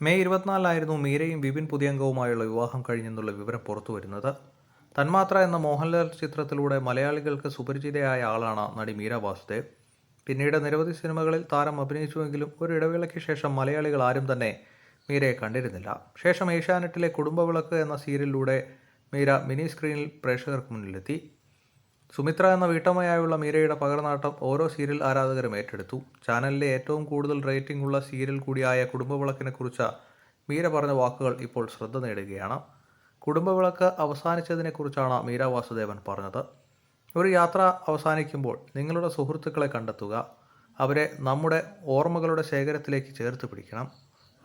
May ഇരുപത്തിനാലിലായിരുന്നു മീരയും Vipin പുതിയംഗവുമായുള്ള വിവാഹം കഴിഞ്ഞെന്നുള്ള വിവരം പുറത്തു വരുന്നത് തന്മാത്ര എന്ന മോഹൻലാൽ ചിത്രത്തിലൂടെ മലയാളികൾക്ക് സുപരിചിതയായ ആളാണ് നടി മീര വാസുദേവ്. പിന്നീട് നിരവധി സിനിമകളിൽ താരം അഭിനയിച്ചുവെങ്കിലും ഒരു ഇടവേളയ്ക്ക് ശേഷം മലയാളികൾ ആരും തന്നെ മീരയെ കണ്ടിരുന്നില്ല. ശേഷം ഏഷ്യാനെറ്റിലെ കുടുംബവിളക്ക് എന്ന സീരിയലിലൂടെ മീര മിനി സ്ക്രീനിൽ പ്രേക്ഷകർക്ക് മുന്നിലെത്തി. സുമിത്ര എന്ന വീട്ടമ്മയായുള്ള മീരയുടെ പകർന്നാട്ടം ഓരോ സീരിയൽ ആരാധകരും ഏറ്റെടുത്തു. ചാനലിലെ ഏറ്റവും കൂടുതൽ റേറ്റിംഗ് ഉള്ള സീരിയൽ കൂടിയായ കുടുംബവിളക്കിനെ കുറിച്ച് മീര പറഞ്ഞ വാക്കുകൾ ഇപ്പോൾ ശ്രദ്ധ നേടുകയാണ്. കുടുംബവിളക്ക് അവസാനിച്ചതിനെക്കുറിച്ചാണ് മീര വാസുദേവൻ പറഞ്ഞത്. ഒരു യാത്ര അവസാനിക്കുമ്പോൾ നിങ്ങളുടെ സുഹൃത്തുക്കളെ കണ്ടെത്തുക. അവരെ നമ്മുടെ ഓർമ്മകളുടെ ശേഖരത്തിലേക്ക് ചേർത്ത് പിടിക്കണം.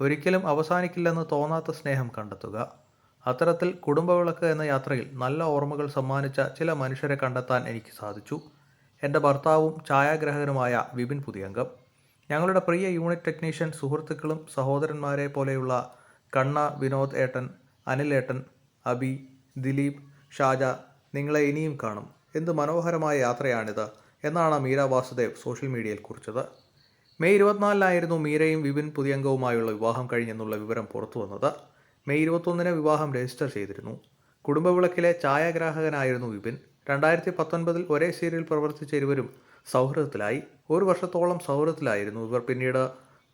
ഒരിക്കലും അവസാനിക്കില്ലെന്ന് തോന്നാത്ത സ്നേഹം കണ്ടെത്തുക. അത്തരത്തിൽ കുടുംബവിളക്ക് എന്ന യാത്രയിൽ നല്ല ഓർമ്മകൾ സമ്മാനിച്ച ചില മനുഷ്യരെ കണ്ടെത്താൻ എനിക്ക് സാധിച്ചു. എന്റെ ഭർത്താവും ഛായാഗ്രാഹകനുമായ വിപിൻ പുതിയംഗം ഞങ്ങളുടെ പ്രിയ യൂണിറ്റ് ടെക്നീഷ്യൻ സുഹൃത്തുക്കളും സഹോദരന്മാരെ പോലെയുള്ള കണ്ണ വിനോദ് ഏട്ടൻ അനിലേട്ടൻ അബി ദിലീപ് ഷാജ നിങ്ങളെ ഇനിയും കാണും. എന്ത് മനോഹരമായ യാത്രയാണിത് എന്നാണ് മീര വാസുദേവ് സോഷ്യൽ മീഡിയയിൽ കുറിച്ചത്. മെയ് ഇരുപത്തിനാലിനായിരുന്നു മീരയും വിപിൻ പുതിയംഗവുമായുള്ള വിവാഹം കഴിഞ്ഞെന്നുള്ള വിവരം പുറത്തു വന്നത് മെയ് ഇരുപത്തൊന്നിന് വിവാഹം രജിസ്റ്റർ ചെയ്തിരുന്നു. കുടുംബവിളക്കിലെ ഛായാഗ്രാഹകനായിരുന്നു വിപിൻ. രണ്ടായിരത്തി പത്തൊൻപതിൽ ഒരേ സീരിയൽ പ്രവർത്തിച്ച ഇരുവരും സൗഹൃദത്തിലായി. ഒരു വർഷത്തോളം സൗഹൃദത്തിലായിരുന്നു ഇവർ പിന്നീട്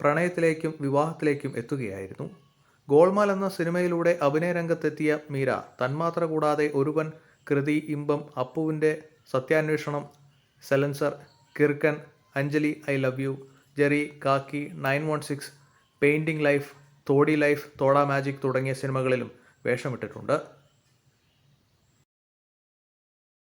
പ്രണയത്തിലേക്കും വിവാഹത്തിലേക്കും എത്തുകയായിരുന്നു. ഗോൾമാൽ എന്ന സിനിമയിലൂടെ അഭിനയ രംഗത്തെത്തിയ മീര തന്മാത്ര കൂടാതെ ഒരുവൻ കൃതി ഇമ്പം അപ്പുവിന്റെ സത്യാന്വേഷണം silencer Kirkkan Anjali I love you Jerry Kaakki nine one six painting life Todi life തോടാ magic തുടങ്ങിയ സിനിമകളിലും വേഷമിട്ടിട്ടുണ്ട്.